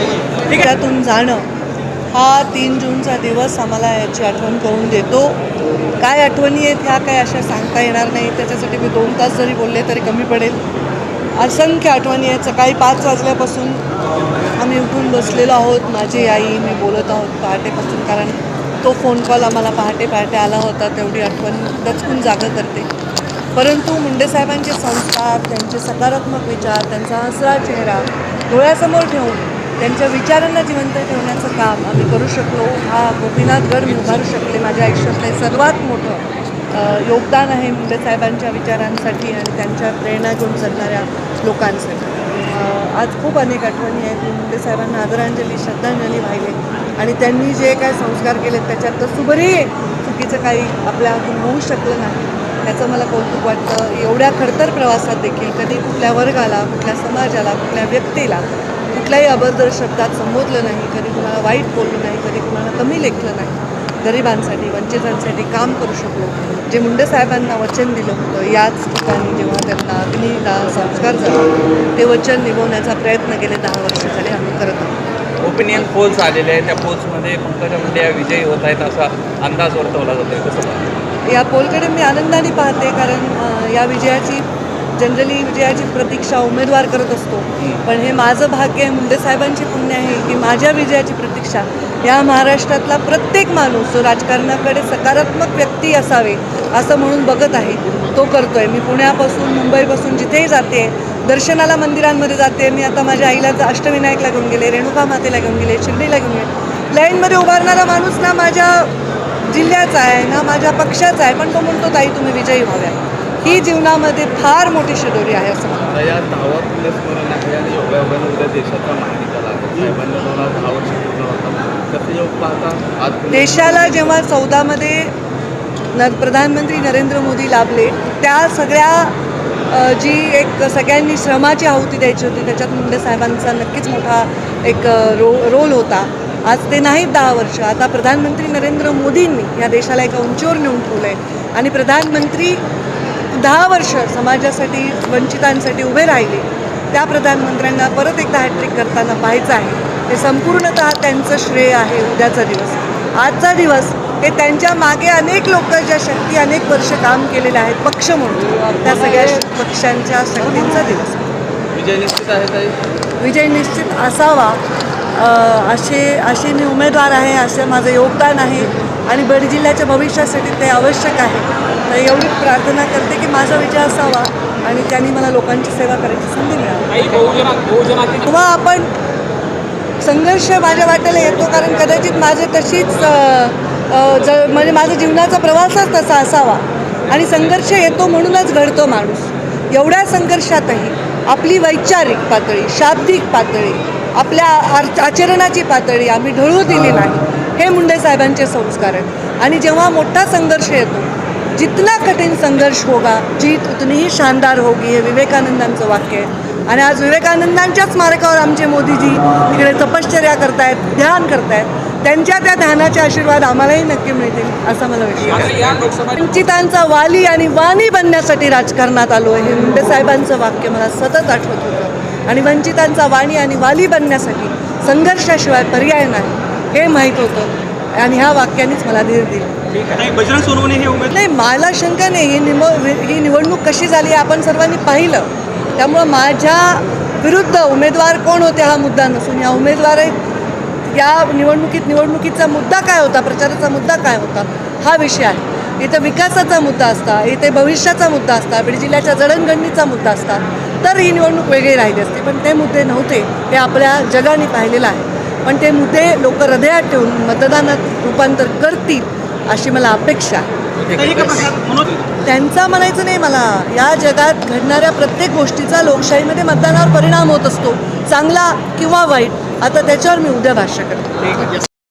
ठीक आहे. त्यातून जाणं हा तीन जूनचा दिवस आम्हाला याची आठवण करून देतो. काय आठवणी आहेत ह्या काय अशा सांगता येणार नाही. त्याच्यासाठी मी दोन तास जरी बोलले तरी कमी पडेल. असंख्य आठवणी आहेत. सकाळी पाच वाजल्यापासून आम्ही उठून बसलेलो आहोत. माझी आई मी बोलत आहोत पहाटेपासून कारण तो फोन कॉल आम्हाला पहाटे पहाटे आला होता. तेवढी आठवण दचकून जागं करते परंतु मुंडेसाहेबांचे संस्कार त्यांचे सकारात्मक विचार त्यांचा हसरा चेहरा डोळ्यासमोर ठेवून त्यांच्या विचारांना जिवंत ठेवण्याचं काम आम्ही करू शकलो. हा गोपीनाथ गड मी उभारू शकले. माझ्या आयुष्यातलं सर्वात मोठं योगदान आहे मुंडेसाहेबांच्या विचारांसाठी आणि त्यांच्या प्रेरणा घेऊन चालणाऱ्या लोकांसाठी आज खूप अनेक आठवणी आहेत. मी मुंडेसाहेबांना आदरांजली श्रद्धांजली वाहिले. आणि त्यांनी जे काय संस्कार केले त्याच्यात तर सुबरी चुकीचं काही आपल्या हातून होऊ शकलं नाही. त्याचं मला कौतुक वाटतं. एवढ्या खडतर प्रवासात देखील कधी कुठल्या वर्गाला कुठल्या समाजाला कुठल्या व्यक्तीला कुठल्याही अभद्र शब्दात संबोधलं नाही कधी कुणाला वाईट बोललं नाही कधी कुणाला कमी लेखलं नाही. गरिबांसाठी वंचितांसाठी काम करू शकलो जे मुंडे साहेबांना वचन दिलं होतं याच ठिकाणी जेव्हा त्यांना अग्नीला संस्कार झाला ते वचन निभवण्याचा प्रयत्न गेले दहा वर्ष झाले आम्ही करत आहोत. ओपिनियन पोल्स आलेले आहेत. त्या पोल्समध्ये पंकजा मुंडे या विजयी होत आहेत असा अंदाज वर्तवला जातोय. कसं? या पोलकडे मी आनंदाने पाहते कारण या विजयाची जनरली विजयाची प्रतीक्षा उमेदवार करत असतो. पण हे माझं भाग्य आहे मुंडे साहेबांची पुण्य आहे की माझ्या विजयाची प्रतीक्षा या महाराष्ट्रातला प्रत्येक माणूस जो राजकारणाकडे सकारात्मक व्यक्ती असावे असं म्हणून बघत आहे तो करतोय. मी पुण्यापासून मुंबईपासून जिथेही जाते दर्शनाला मंदिरांमध्ये जाते मी आता माझ्या आईला अष्टविनायकला घेऊन गेले रेणुका मातेला घेऊन गेले शिर्डीला घेऊन गेले. लाईनमध्ये उभारणारा माणूस ना माझ्या जिल्ह्याचा आहे ना माझ्या पक्षाचा आहे पण तो म्हणतो ताई तुम्ही विजयी व्हाव्या ही जीवनामध्ये फार मोठी शिदोरी आहे असं पुन्हा- देशाला जेव्हा चौदामध्ये न प्रधानमंत्री नरेंद्र मोदी लाभले त्या सगळ्या जी एक सगळ्यांनी श्रमाची आहुती द्यायची होती त्याच्यात मुंडे साहेबांचा नक्कीच मोठा एक रो रोल होता. आज ते नाहीत दहा वर्ष. आता प्रधानमंत्री नरेंद्र मोदींनी या देशाला एका उंचीवर नेऊन ठेवलं आहे आणि प्रधानमंत्री दहा वर्ष समाजासाठी वंचितांसाठी उभे राहिले. त्या प्रधानमंत्र्यांना परत एकदा हॅट्रिक करताना पाहायचं आहे. हे संपूर्णतः त्यांचं श्रेय आहे उद्याचा दिवस. आजचा दिवस हे त्यांच्या मागे अनेक लोक ज्या शक्ती अनेक वर्ष काम केलेले आहेत पक्ष म्हणून. त्या सगळ्या पक्षांच्या शक्तींचा दिवस. विजय निश्चित आहे ताई? विजय निश्चित असावा. असे असे मी उमेदवार आहे असं माझं योगदान आहे आणि बीड जिल्ह्याच्या भविष्यासाठी ते आवश्यक आहे. तर एवढी प्रार्थना करते की माझा विजय असावा आणि त्यांनी मला लोकांची सेवा करायची संधी मिळावी. किंवा आपण संघर्ष माझ्या वाट्याला येतो कारण कदाचित माझे तशीच ज म्हणजे माझा जीवनाचा प्रवासच तसा असावा. आणि संघर्ष येतो म्हणूनच घडतो माणूस. एवढ्या संघर्षातही आपली वैचारिक पातळी शाब्दिक पातळी आपल्या आर- आचरणाची पातळी आम्ही ढळू दिली नाही. हे मुंडे साहेबांचे संस्कार आहेत. आणि जेव्हा मोठा संघर्ष येतो जितना कठीण संघर्ष होगा जीत उतनी ही शानदार होगी हे विवेकानंदांचं वाक्य आहे. आणि आज विवेकानंदांच्या स्मारकावर आमचे मोदीजी तिकडे तपश्चर्या करतायत ध्यान करतायत. त्यांच्या त्या ध्यानाचे आशीर्वाद आम्हालाही नक्की मिळतील असा मला विश्वास आहे. वंचितांचा वाली आणि वाणी बनण्यासाठी राजकारणात आलो हे मुंडे साहेबांचं वाक्य मला सतत आठवत होतं. आणि वंचितांचा वाणी आणि वाली बनण्यासाठी संघर्षाशिवाय पर्याय नाही हे माहीत होतं. आणि ह्या वाक्यानेच मला धीर दिला. नाही बजरंग सोनवणे हे उमेदवार नाही मला शंका नाही ही निम ही निवडणूक कशी झाली आपण सर्वांनी पाहिलं. त्यामुळं माझ्या विरुद्ध उमेदवार कोण होते हा मुद्दा नसून या उमेदवार या निवडणुकीत निवडणुकीचा मुद्दा काय होता प्रचाराचा मुद्दा काय होता हा विषय आहे. इथं विकासाचा मुद्दा असता इथे भविष्याचा मुद्दा असता बीड जिल्ह्याच्या जडणघडणीचा मुद्दा असता तर ही निवडणूक वेगळी राहिली असती. पण ते मुद्दे नव्हते हे आपल्या जगाने पाहिलेलं आहे. पण ते मुद्दे लोक हृदयात ठेवून मतदानात रूपांतर करतील अशी मला अपेक्षा आहे. त्यांचा म्हणायचं नाही मला. या जगात घडणाऱ्या प्रत्येक गोष्टीचा लोकशाहीमध्ये मतदानावर परिणाम होत असतो चांगला किंवा वाईट. आता त्याच्यावर मी उद्या भाष्य करते.